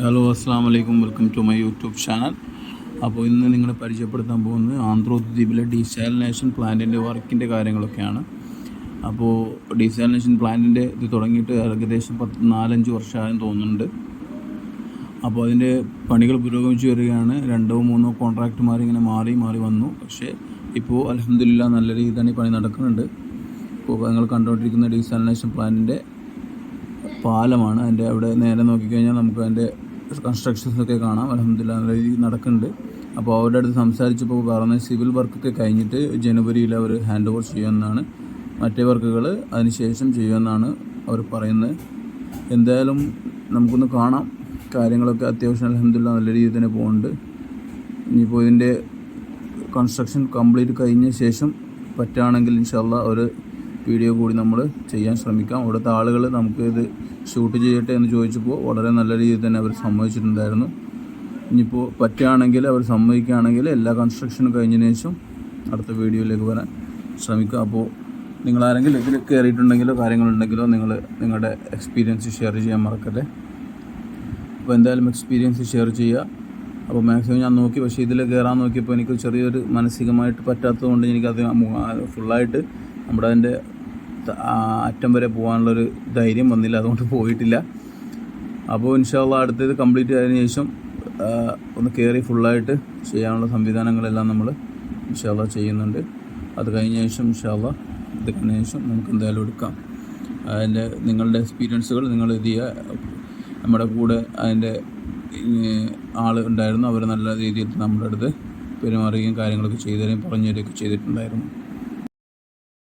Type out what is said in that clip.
Hello അസ്സാം വലൈക്കും welcome to my YouTube channel അപ്പോൾ ഇന്ന് നിങ്ങളെ പരിചയപ്പെടുത്താൻ പോകുന്നത് ആന്ധ്രോദ്വീപിലെ ഡീസാലിനേഷൻ പ്ലാന്റിന്റെ വർക്കിന്റെ കാര്യങ്ങളൊക്കെയാണ്. അപ്പോൾ ഡീസാലിനേഷൻ പ്ലാന്റിന്റെ ഇത് തുടങ്ങിയിട്ട് ഏകദേശം പത്ത് നാലഞ്ച് വർഷമായെന്ന് തോന്നുന്നുണ്ട്. അപ്പോൾ അതിന്റെ പണികൾ പുരോഗമിച്ചു വരികയാണ്. രണ്ടോ മൂന്നോ കോൺട്രാക്റ്റുമാർ ഇങ്ങനെ മാറി മാറി വന്നു. പക്ഷേ ഇപ്പോൾ അലഹമില്ല നല്ല രീതിയിൽ തന്നെ പണി നടക്കുന്നുണ്ട്. ഇപ്പോൾ നിങ്ങൾ കണ്ടുകൊണ്ടിരിക്കുന്ന ഡീസാലിനേഷൻ പ്ലാന്റിന്റെ പാലമാണ്. അതിന്റെ അവിടെ നേരെ നോക്കിക്കഴിഞ്ഞാൽ നമുക്ക് അതിന്റെ കൺസ്ട്രക്ഷൻസ് ഒക്കെ കാണാം. അലഹമില്ല നല്ല രീതിയിൽ നടക്കുന്നുണ്ട്. അപ്പോൾ അവരുടെ അടുത്ത് സംസാരിച്ചപ്പോൾ പറഞ്ഞ സിവിൽ വർക്കൊക്കെ കഴിഞ്ഞിട്ട് ജനുവരിയിൽ അവർ ഹാൻഡ് ഓവർ ചെയ്യുമെന്നാണ്. മറ്റേ വർക്കുകൾ അതിനുശേഷം ചെയ്യുമെന്നാണ് അവർ പറയുന്നത്. എന്തായാലും നമുക്കൊന്ന് കാണാം. കാര്യങ്ങളൊക്കെ അത്യാവശ്യം അലഹമില്ല നല്ല രീതിയിൽ തന്നെ പോകുന്നുണ്ട്. ഇനിയിപ്പോൾ ഇതിന്റെ കൺസ്ട്രക്ഷൻ കംപ്ലീറ്റ് കഴിഞ്ഞ ശേഷം പറ്റുകയാണെങ്കിൽ ഇൻഷാല്ല ഒരു വീഡിയോ കൂടി നമ്മൾ ചെയ്യാൻ ശ്രമിക്കാം. അവിടുത്തെ ആളുകൾ നമുക്ക് ഇത് ഷൂട്ട് ചെയ്യട്ടെ എന്ന് ചോദിച്ചപ്പോൾ വളരെ നല്ല രീതിയിൽ തന്നെ അവർ സമ്മതിച്ചിട്ടുണ്ടായിരുന്നു. ഇനിയിപ്പോൾ പറ്റുകയാണെങ്കിൽ അവർ സമ്മതിക്കുകയാണെങ്കിൽ എല്ലാ കൺസ്ട്രക്ഷനും കഴിഞ്ഞതിന് ശേഷം അടുത്ത വീഡിയോയിലേക്ക് വരാൻ ശ്രമിക്കുക. അപ്പോൾ നിങ്ങൾ ആരെങ്കിലും ഇതിൽ കയറിയിട്ടുണ്ടെങ്കിലോ കാര്യങ്ങളുണ്ടെങ്കിലോ നിങ്ങൾ നിങ്ങളുടെ എക്സ്പീരിയൻസ് ഷെയർ ചെയ്യാൻ മറക്കല്ലേ? അപ്പോൾ എന്തായാലും എക്സ്പീരിയൻസ് ഷെയർ ചെയ്യുക. അപ്പോൾ മാക്സിമം ഞാൻ നോക്കി പക്ഷേ ഇതിൽ കയറാൻ നോക്കിയപ്പോൾ എനിക്ക് ചെറിയൊരു മാനസികമായിട്ട് പറ്റാത്തതുകൊണ്ട് എനിക്കത് ഫുള്ളായിട്ട് നമ്മുടെ അതിന്റെ അറ്റം വരെ പോകാനുള്ളൊരു ധൈര്യം വന്നില്ല അതുകൊണ്ട് പോയിട്ടില്ല. അപ്പോൾ ഇൻഷാല്ല അടുത്തത് കംപ്ലീറ്റ് ആയതിനു ശേഷം ഒന്ന് കയറി ഫുള്ളായിട്ട് ചെയ്യാനുള്ള സംവിധാനങ്ങളെല്ലാം നമ്മൾ ഇൻഷാല്ല ചെയ്യുന്നുണ്ട്. അത് കഴിഞ്ഞ ശേഷം ഇൻഷാല്ല ഇത് കഴിഞ്ഞ ശേഷം നമുക്ക് എന്തായാലും എടുക്കാം. അതിന്റെ നിങ്ങളുടെ എക്സ്പീരിയൻസുകൾ നിങ്ങൾ ഇത് ചെയ്യുക നമ്മുടെ കൂടെ അതിന്റെ ആൾ ഉണ്ടായിരുന്നു. അവർ നല്ല രീതിയിൽ നമ്മുടെ അടുത്ത് പെരുമാറുകയും കാര്യങ്ങളൊക്കെ ചെയ്തു തരികയും പറഞ്ഞു തരികയൊക്കെ ചെയ്തിട്ടുണ്ടായിരുന്നു.